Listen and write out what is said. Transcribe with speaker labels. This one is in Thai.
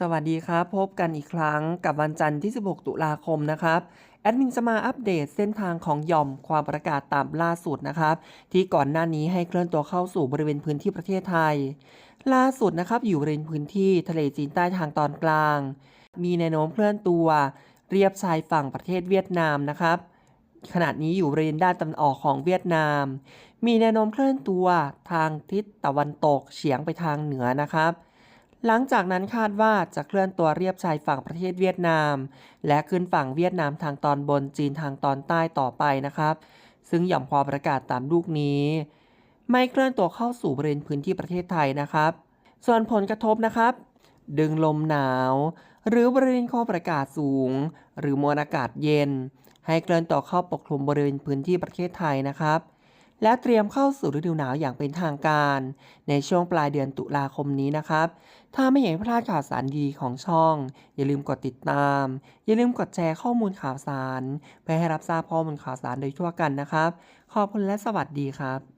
Speaker 1: สวัสดีครับ พบกันอีกครั้งกับวันจันทร์ที่ 16 ตุลาคมนะครับ แอดมินจะมาอัปเดตเส้นทางของหย่อมความประกาศตามล่าสุดนะครับ ที่ก่อนหน้านี้ให้เคลื่อนตัวเข้าสู่บริเวณพื้นที่ประเทศไทย ล่าสุดนะครับ อยู่บริเวณพื้นที่ทะเลจีนใต้ทางตอนกลาง มีแนวโน้มเคลื่อนตัว เรียบชายฝั่งประเทศเวียดนามนะครับขณะนี้อยู่บริเวณด้านตะวันออกของเวียดนาม มีแนวโน้มเคลื่อนตัวทางทิศตะวันตกเฉียงไปทางเหนือนะครับ หลังจากนั้นคาดว่าจะเคลื่อนตัวเรียบชายฝั่งประเทศเวียดนาม และขึ้นฝั่งเวียดนามทางตอนบนจีนทางตอนใต้ต่อไปนะครับ ซึ่งหย่อมความประกาศตามลูกนี้ ไม่เคลื่อนตัวเข้าสู่บริเวณพื้นที่ประเทศไทยนะครับ ส่วนผลกระทบนะครับ ดึงลมหนาว หรือบริเวณความประกาศสูง หรือมวลอากาศเย็น ให้เคลื่อนตัวเข้าปกคลุมบริเวณพื้นที่ประเทศไทยนะครับ และเตรียมเข้าสู่ฤดูหนาวอย่างเป็นทางการ ในช่วงปลายเดือนตุลาคมนี้นะครับ ถ้าไม่อยากพลาดข่าวสารดีของช่อง อย่าลืมกดติดตาม อย่าลืมกดแชร์ข้อมูลข่าวสาร เพื่อให้รับทราบข้อมูลข่าวสารโดยทั่วกันนะครับ ขอบคุณและสวัสดีครับ